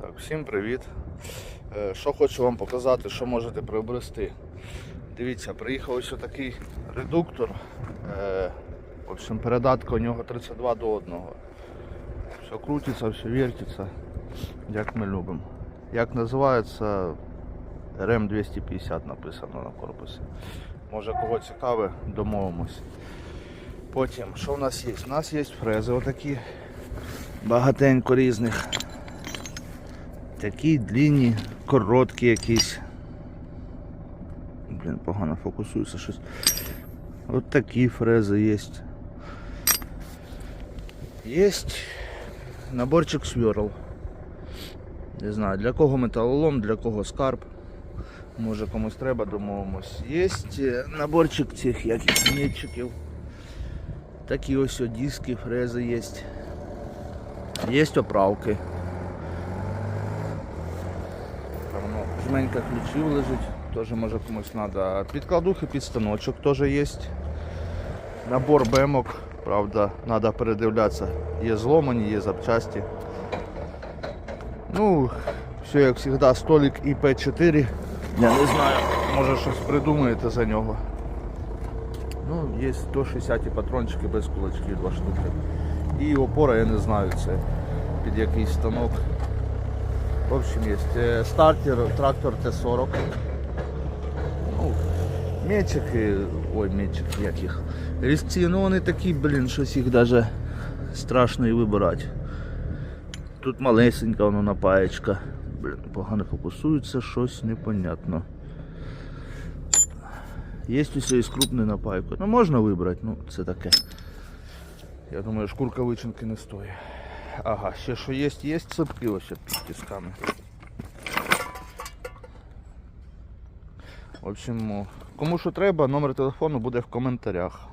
Так, всім привіт. Е, Що хочу вам показати, що можете приобрести. Дивіться, приїхав ось такий редуктор. Е, В общем, передатка у нього 32 до 1. Все крутиться, все вертиться, як ми любимо. Як називається РМ 250 написано на корпусі. Може кого цікаве, домовимось. Потім, що в нас є? У нас є фрези отакі, багатенько різних. Такі длинні, короткі якісь. Блін, погано фокусується щось. От такі фрези є. Є наборчик сверл. Не знаю, для кого металолом, для кого скарб. Може комусь треба, домовимось. Є наборчик цих яких нітчиків. Такі ось диски, фрези є. Є оправки. Там ну, жменька ключів лежить, теж може комусь треба. Підкладухи під станочок теж є. Набор бемок, правда, треба передивлятися. Є зломані, є запчасті. Ну, все як завжди, столик ІП4. Я не знаю, може щось придумаєте за нього. Ну, є 160 патрончики без кулачків, два штуки. І опора, я не знаю, це під якийсь станок. В общем, є Е, стартер, трактор Т-40. Ну, метчики, ой, метчики яких. Різці, ну вони такі, блін, щось їх даже страшно і вибирати. Тут малесенька воно напаєчка. Блін, погано фокусується, щось непонятно. Є усе із крупною напайкою. Ну можна вибрати, ну це таке. Я думаю, шкурка вичинки не стоїть. Ага, ще що є, є цепки ось під тисками. В общем, кому що треба, номер телефону буде в коментарях.